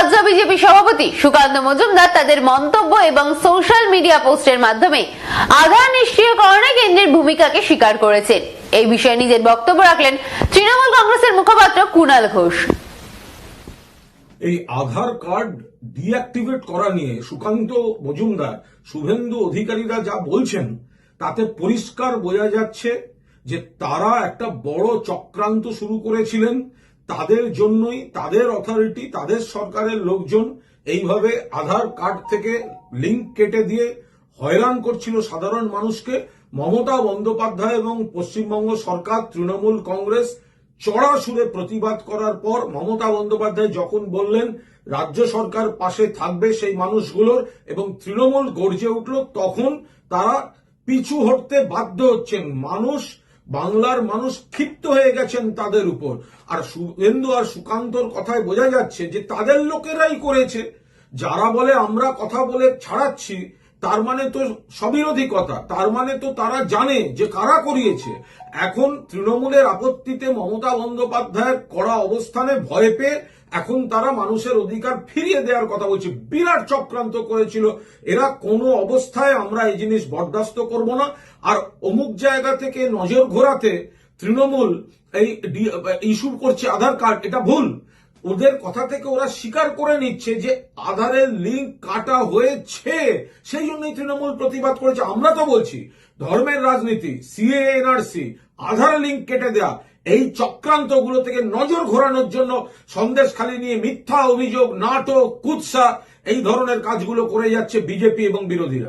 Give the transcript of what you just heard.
রাজ্য বিজেপি সভাপতি সুকান্ত মজুমদার তাদের মন্তব্য এবং সোশ্যাল মিডিয়া পোস্টের মাধ্যমে আধার নিষ্ক্রিয়করণে কেন্দ্রের ভূমিকাকে স্বীকার করেছেন। এই বিষয়ে নিজের বক্তব্য রাখলেন তৃণমূল কংগ্রেসের মুখপাত্র কুণাল ঘোষ। এই আধার কার্ড ডিঅ্যাক্টিভেট করা নিয়ে সুকান্ত মজুমদার, শুভেন্দু অধিকারীরা যা বলছেন, তাতে পরিষ্কার বোঝা যাচ্ছে যে তারা একটা বড় চক্রান্ত শুরু করেছিলেন তাদের জন্যই, তাদের অথরিটি তাদের সরকারের লোকজন এইভাবে আধার কার্ড থেকে লিঙ্ক কেটে দিয়ে হয়রান করছিল সাধারণ মানুষকে। মমতা বন্দ্যোপাধ্যায় এবং পশ্চিমবঙ্গ সরকার, তৃণমূল কংগ্রেস চড়া সুরে প্রতিবাদ করার পর মমতা বন্দ্যোপাধ্যায় যখন বললেন, রাজ্য সরকার পাশে থাকবে সেই মানুষগুলোর এবং তৃণমূল গর্জে উঠল, তখন তারা পিছু হটতে বাধ্য হচ্ছেন। মানুষ বাংলার মানুষ ক্ষিপ্ত হয়ে গেছেন তাদের উপর। আর শুভেন্দু আর সুকান্তর কথায় বোঝা যাচ্ছে যে তাদের লোকেরাই করেছে। যারা বলে আমরা কথা বলে ছাড়াচ্ছি, তার মানে তো সবিরোধী কথা। তার মানে তো তারা জানে যে কারা করিয়েছে। এখন তৃণমূলের আপত্তিতে মমতা বন্দ্যোপাধ্যায়ের কড়া অবস্থানে ভয় পেয়ে এখন তারা মানুষের অধিকার ফিরিয়ে দেওয়ার কথা বলছে। বিরাট চক্রান্ত করেছিল। এরা কোনো অবস্থায় আমরা এই জিনিস বরদাস্ত করব না। আর অমুক জায়গা থেকে নজর ঘোরাতে তৃণমূল এই ইস্যু করছে আধার কার্ড, এটা ভুল। ওদের কথা থেকে ওরা স্বীকার করে নিচ্ছে যে আধারের লিঙ্ক কাটা হয়েছে। সেই জন্যই তৃণমূল প্রতিবাদ করেছে। আমরা তো বলছি, ধর্মের রাজনীতি সিএ এনআরসি আধার লিঙ্ক কেটে দেয়া এই চক্রান্তগুলো থেকে নজর ঘোরানোর জন্য সন্দেশ খালি নিয়ে মিথ্যা অভিযোগ, নাটক, কুৎসা, এই ধরনের কাজগুলো করে যাচ্ছে বিজেপি এবং বিরোধীরা।